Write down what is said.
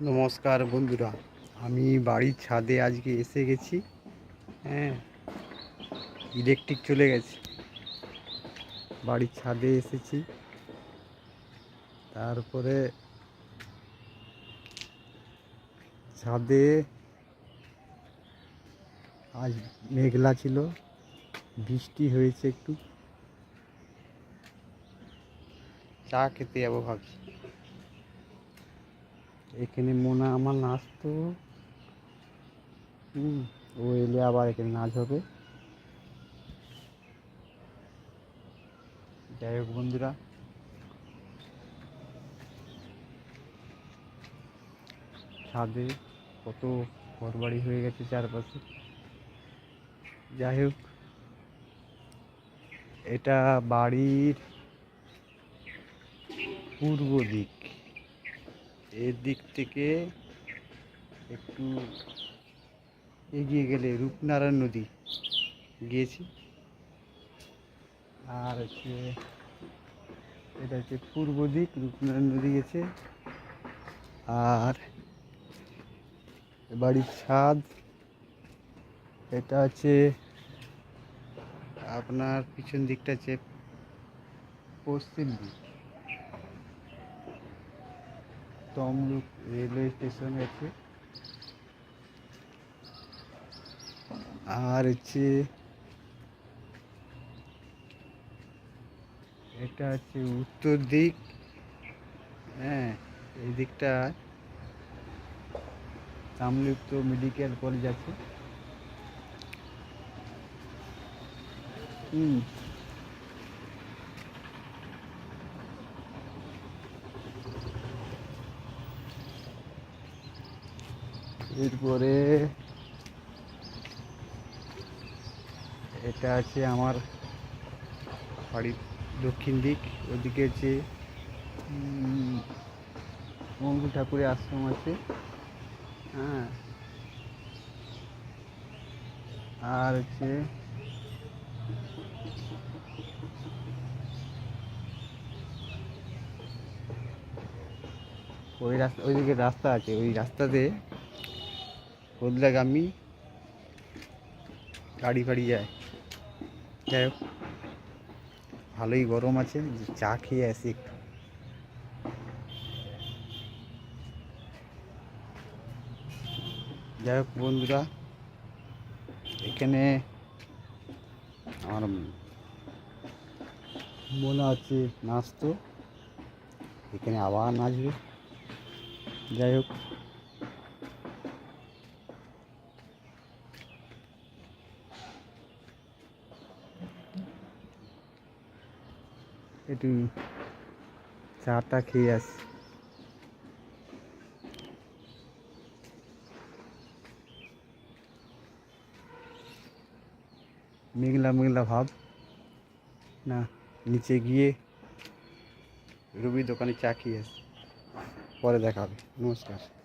নমস্কার বন্ধুরা, আমি বাড়ির ছাদে আজকে এসে গেছি হ্যাঁ ইলেকট্রিক চলে গেছে। বাড়ির ছাদে এসেছি, তারপরে ছাদে আজ মেঘলা ছিল, বৃষ্টি হয়েছে একটু। চা খেতে যাব ভাবছি। এখানে মোনা আমার নাচতো। হুম, ও এলে আবার এখানে নাচ হবে। যাই হোক বন্ধুরা। ছাদে কত ঘরবাড়ি হয়ে গেছে চারপাশে। যাই হোক, এটা বাড়ির পূর্ব দিক। এর দিক থেকে একটু এগিয়ে গেলে রূপনারায়ণ নদী গিয়েছি। আর হচ্ছে এটা হচ্ছে পূর্ব দিক, রূপনারায়ণ নদী গেছে। আর বাড়ির ছাদ, এটা হচ্ছে আপনার পিছন দিকটা হচ্ছে পশ্চিম দিক। তমলুক রেলওয়ে স্টেশন আছে। আর হচ্ছে এটা হচ্ছে উত্তর দিক। হ্যাঁ এই দিকটা তমলুক তো মেডিকেল কলেজ আছে। হুম। এরপরে এটা আছে আমার বাড়ির দক্ষিণ দিক, ওদিকে আছে মঙ্গল ঠাকুরের আশ্রম আছে হ্যাঁ। আর হচ্ছে ওই রাস্তা, ওইদিকে রাস্তা আছে, ওই রাস্তাতে বদলাগামী গাড়ি ফাড়ি যায় যাই হোক ভালোই গরম আছে যে চা খেয়ে আসি একটু। যাই হোক বন্ধুরা, এখানে আমার মনে হচ্ছে নাচতো, এখানে আবার নাচবে। যাই হোক। একটু চাটা খেয়ে আসি। মেঘলা মেঘলা ভাব। না, নিচে গিয়ে রবি দোকানে চা খেয়ে আসি। পরে দেখা হবে। নমস্কার।